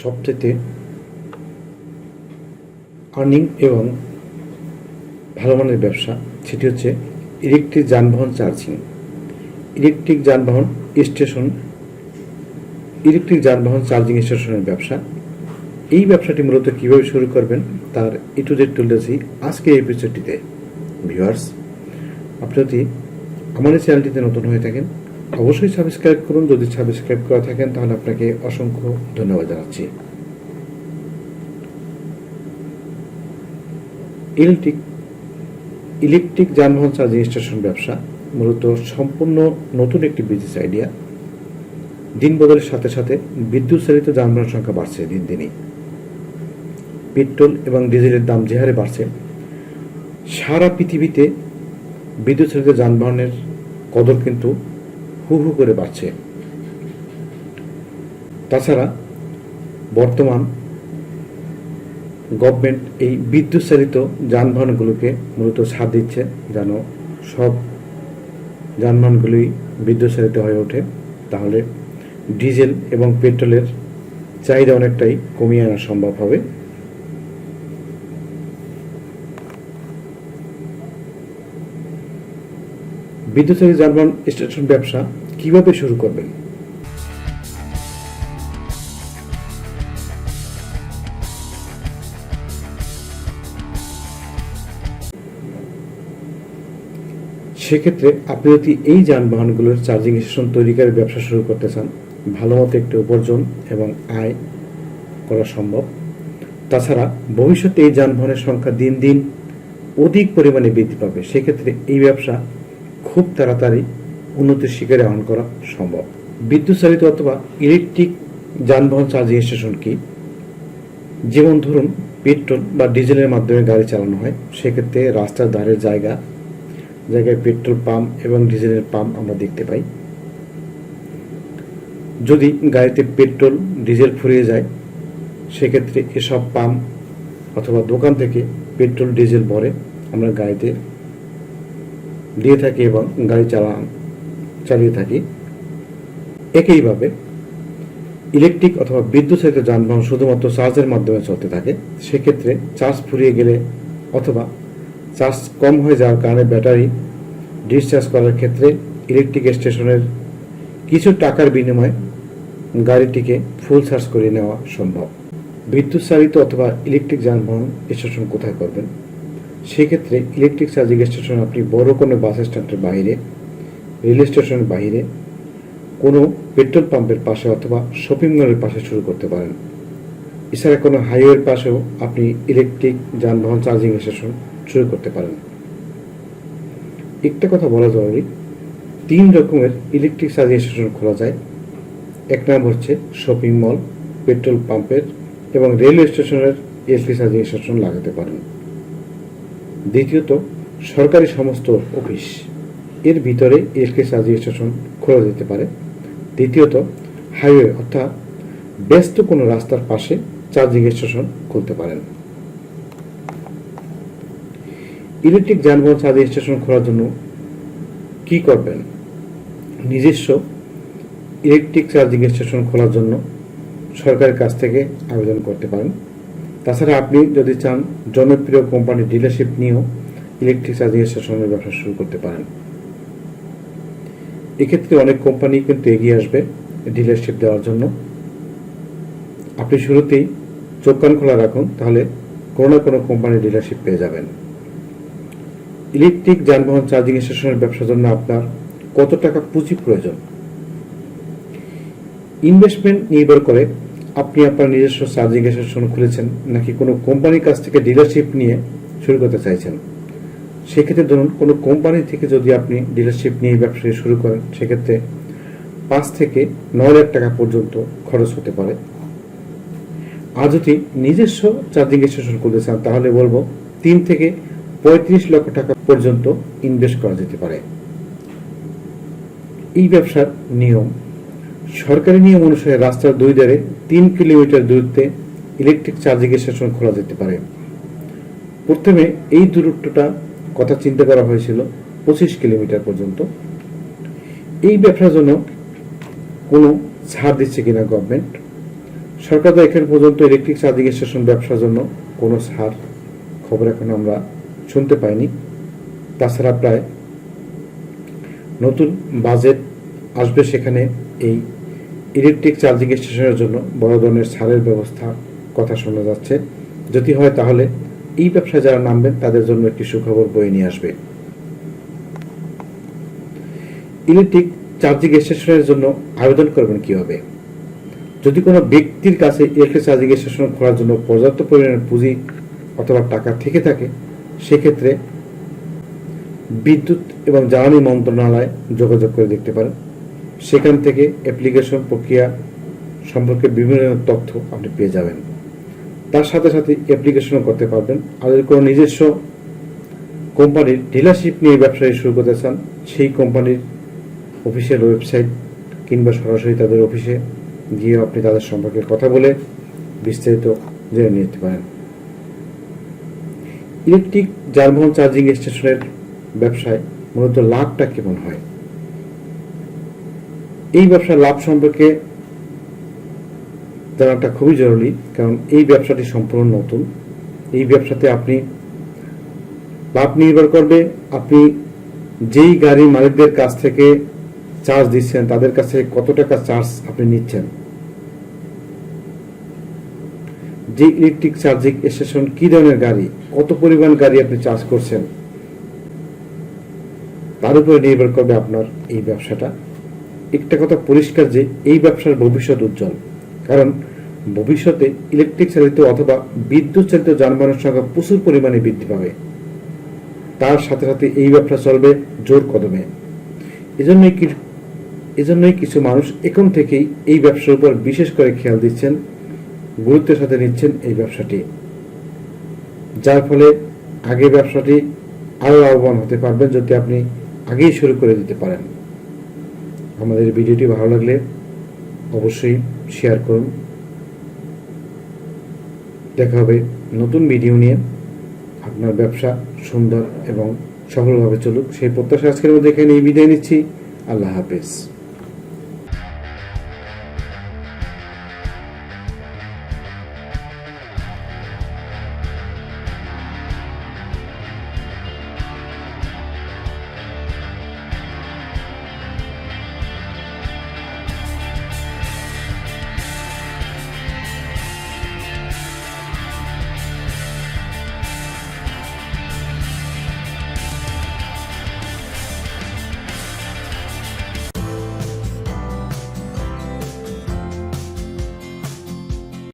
সবচেয়ে আর্নিং এবং ভালো মানের ব্যবসা, সেটি হচ্ছে ইলেকট্রিক যানবাহন চার্জিং ইলেকট্রিক যানবাহন স্টেশন ইলেকট্রিক যানবাহন চার্জিং স্টেশনের ব্যবসা। এই ব্যবসাটি মূলত কীভাবে শুরু করবেন, তার এ টু জেড তুলেছি আজকের এই এপিসোডটিতে ভিউয়ার্স আপনি যদি আমার চ্যানেলটিতে নতুন হয়ে থাকেন অবশ্যই সাবস্ক্রাইব করুন। যদি সাবস্ক্রাইব করা থাকেন, তাহলে আপনাকে অসংখ্য ধন্যবাদ জানাচ্ছি। ইলেকট্রিক ইলেকট্রিক যানবাহন চার্জিং স্টেশন ব্যবসা মূলত সম্পূর্ণ নতুন একটি বিজনেস আইডিয়া দিন বদলের সাথে সাথে বিদ্যুৎ চালিত যানবাহনের সংখ্যা বাড়ছে দিন দিনই। পেট্রোল এবং ডিজেলের দাম যে হারে বাড়ছে, সারা পৃথিবীতে বিদ্যুৎ চালিত যানবাহনের কদর কিন্তু হু হু করে বাড়ছে। তাছাড়া বর্তমান গভর্নমেন্ট এই বিদ্যুৎ চালিত যানবাহনগুলোকে মূলত ছাড় দিচ্ছে যেন সব যানবাহনগুলি বিদ্যুৎ চালিত হয়ে ওঠে। তাহলে ডিজেল এবং পেট্রোলের চাহিদা অনেকটাই কমিয়ে আনা সম্ভব হবে। চালিত যানবাহন স্টেশন ব্যবসা কীভাবে শুরু করবেন? সেক্ষেত্রে আপনি যদি এই যানবাহনগুলোর চার্জিং স্টেশন তৈরি করে ব্যবসা শুরু করতে চান ভালো মতো একটি উপার্জন এবং আয় করা সম্ভব। তাছাড়া ভবিষ্যতে এই যানবাহনের সংখ্যা দিন দিন অধিক পরিমাণে বৃদ্ধি পাবে। সেক্ষেত্রে এই ব্যবসা খুব তাড়াতাড়ি উন্নতির শিকারে আহরণ করা সম্ভব। বিদ্যুৎ চালিত অথবা ইলেকট্রিক যানবাহন চার্জিং স্টেশন কি? যেমন ধরুন পেট্রোল বা ডিজেলের মাধ্যমে গাড়ি চালানো হয়, সেক্ষেত্রে রাস্তার ধারের জায়গা, জায়গায় পেট্রোল পাম্প এবং ডিজেলের পাম্প আমরা দেখতে পাই। যদি গাড়িতে পেট্রোল ডিজেল ফুরিয়ে যায়, সেক্ষেত্রে এসব পাম্প অথবা দোকান থেকে পেট্রোল ডিজেল ভরে আমরা গাড়িতে দিয়ে থাকি এবং গাড়ি চালান চালিয়ে থাকি। একইভাবে ইলেকট্রিক অথবা বিদ্যুৎ চালিত যানবাহন শুধুমাত্র চার্জের মাধ্যমে চলতে থাকে। সেক্ষেত্রে চার্জ ফুরিয়ে গেলে অথবা চার্জ কম হয়ে যাওয়ার কারণে ব্যাটারি ডিসচার্জ করার ক্ষেত্রে ইলেকট্রিক স্টেশনের কিছু টাকার বিনিময়ে গাড়িটিকে ফুল চার্জ করে নেওয়া সম্ভব। বিদ্যুৎ চালিত অথবা ইলেকট্রিক যানবাহন স্টেশন কোথায় করবেন? সেক্ষেত্রে ইলেকট্রিক চার্জিং স্টেশন আপনি বড় কোনো বাস স্ট্যান্ডের বাইরে রেল স্টেশনের বাইরে কোনো পেট্রোল পাম্পের পাশে অথবা শপিং মলের পাশে শুরু করতে পারেন। এছাড়া কোনো হাইওয়ের পাশেও আপনি ইলেকট্রিক যানবাহন চার্জিং স্টেশন শুরু করতে পারেন। একটা কথা বলা জরুরি, তিন রকমের ইলেকট্রিক চার্জিং স্টেশন খোলা যায়। এক নাম হচ্ছে শপিং মল পেট্রোল পাম্পের এবং রেলওয়ে স্টেশনের এলপি চার্জিং স্টেশন লাগাতে পারেন। দ্বিতীয়ত, সরকারি সমস্ত অফিস, এর ভিতরে এলপি চার্জিং স্টেশন খোলা যেতে পারে। দ্বিতীয়ত, হাইওয়ে, অর্থাৎ ব্যস্ত কোনো রাস্তার পাশে চার্জিং স্টেশন খুলতে পারেন। ইলেকট্রিক যানবাহন চার্জিং স্টেশন খোলার জন্য কি করবেন? নিজস্ব ইলেকট্রিক চার্জিং স্টেশন খোলার জন্য সরকারের কাছ থেকে আবেদন করতে পারেন। তাছাড়া আপনি যদি চান জনপ্রিয় কোম্পানির ডিলারশিপ নিয়েও ইলেকট্রিক চার্জিং স্টেশনের ব্যবসা শুরু করতে পারেন। এক্ষেত্রে অনেক কোম্পানি কিন্তু এগিয়ে আসবে ডিলারশিপ দেওয়ার জন্য। আপনি শুরুতেই চোখ কান খোলা রাখুন, তাহলে কোনো না কোনো কোম্পানির ডিলারশিপ পেয়ে যাবেন। ইলেকট্রিক যানবাহন চার্জিং স্টেশনের ব্যবসার জন্য আপনার কত টাকা পুঁজি প্রয়োজন? ইনভেস্টমেন্ট নির্ভর করে আপনি আপনার নিজস্ব চার্জিং স্টেশন খুলেছেন, নাকি কোনো কোম্পানির কাছ থেকে ডিলারশিপ নিয়ে শুরু করতে চাইছেন? সেক্ষেত্রে ধরুন, কোনো কোম্পানি থেকে যদি আপনি ডিলারশিপ নিয়ে ব্যবসা শুরু করেন, সেক্ষেত্রে পাঁচ থেকে নয় লাখ টাকা পর্যন্ত খরচ হতে পারে। আর যদি নিজস্ব চার্জিং স্টেশন খুলতে চান, তাহলে বলব তিন থেকে পঁয়ত্রিশ লক্ষ টাকা পর্যন্ত ইনভেস্ট করা যেতে পারে। এই ব্যবসার নিয়ম সরকারি নিয়ম অনুসারে রাস্তার দুই ধারে তিন কিলোমিটার দূরত্বে ইলেকট্রিক চার্জিং স্টেশন খোলা যেতে পারে। প্রথমে এই দূরত্বটা কথা চিন্তা করা হয়েছিল পঁচিশ কিলোমিটার পর্যন্ত। এই ব্যবসার জন্য কোনো ছাড় দিচ্ছে কিনা গভর্নমেন্ট সরকার তো এখন পর্যন্ত ইলেকট্রিক চার্জিং স্টেশন ব্যবসার জন্য কোনো ছাড় খবর এখন আমরা শুনতে পাইনি। তাছাড়া প্রায় নতুন বাজেট আসবে সেখানে এই ইলেকট্রিক চার্জিং স্টেশনের জন্য বড় ধরনের ছাড়ের ব্যবস্থা কথা শোনা যাচ্ছে। যদি হয় তাহলে এই ব্যবসায় যারা নামবেন, তাদের জন্য একটি সুখবর বয়ে নিয়ে আসবে। ইলেকট্রিক চার্জিং স্টেশনের জন্য আবেদন করবেন কীভাবে? যদি কোনো ব্যক্তির কাছে ইলেকট্রিক চার্জিং স্টেশন খোলার জন্য পর্যাপ্ত পরিমাণের পুঁজি অথবা টাকা থেকে থাকে, সেক্ষেত্রে বিদ্যুৎ এবং জ্বালানি মন্ত্রণালয় যোগাযোগ করে দেখতে পারেন। সেখান থেকে অ্যাপ্লিকেশন প্রক্রিয়া সম্পর্কে বিভিন্ন তথ্য আপনি পেয়ে যাবেন। তার সাথে সাথে অ্যাপ্লিকেশনও করতে পারবেন। আর যদি কোনো নিজস্ব কোম্পানির ডিলারশিপ নিয়ে ব্যবসায় শুরু করতে চান, সেই কোম্পানির অফিসিয়াল ওয়েবসাইট কিংবা সরাসরি তাদের অফিসে গিয়ে আপনি তাদের সম্পর্কে কথা বলে বিস্তারিত জেনে নিতে পারেন। ইলেকট্রিক যানবাহন চার্জিং স্টেশনের ব্যবসায় মূলত লাভটা কেমন হয়? এই ব্যবসার লাভ সম্পর্কে জানাটা খুবই জরুরি, কারণ এই ব্যবসাটি সম্পূর্ণ নতুন। এই ব্যবসাতে আপনি লাভ নির্ভর করবে, আপনি যেই গাড়ি মালিকদের কাছ থেকে চার্জ দিচ্ছেন, তাদের কাছে কত টাকা চার্জ আপনি নিচ্ছেন। যে ইলেকট্রিক চার্জিং স্টেশন কি ধরনের গাড়ি, কত পরিমাণ গাড়ি আপনি চার্জ করছেন, তার উপরে নির্ভর করবে আপনার এই ব্যবসাটা। একটা কথা পরিষ্কার যে এই ব্যবসার ভবিষ্যৎ উজ্জ্বল। কারণ ভবিষ্যতে ইলেকট্রিক চালিত অথবা বিদ্যুৎ চালিত যানবাহনের সংখ্যা প্রচুর পরিমাণে বৃদ্ধি পাবে। তার সাথে সাথে এই ব্যবসা চলবে জোর কদমে। এজন্যই এজন্যই কিছু মানুষ এখন থেকেই এই ব্যবসার উপর বিশেষ করে খেয়াল দিচ্ছেন গুরুত্বের সাথে নিচ্ছেন এই ব্যবসাটি। যার ফলে আগে ব্যবসাটি আরও লাভবান হতে পারবেন যদি আপনি আগেই শুরু করে দিতে পারেন। আমাদের ভিডিওটি ভালো লাগলে অবশ্যই শেয়ার করুন। দেখা হবে নতুন ভিডিও নিয়ে। আপনার ব্যবসা সুন্দর এবং সফলভাবে চলুক। সেই প্রত্যাশা আজকের মধ্যে এখানে বিদায় নিচ্ছি। আল্লাহ হাফেজ।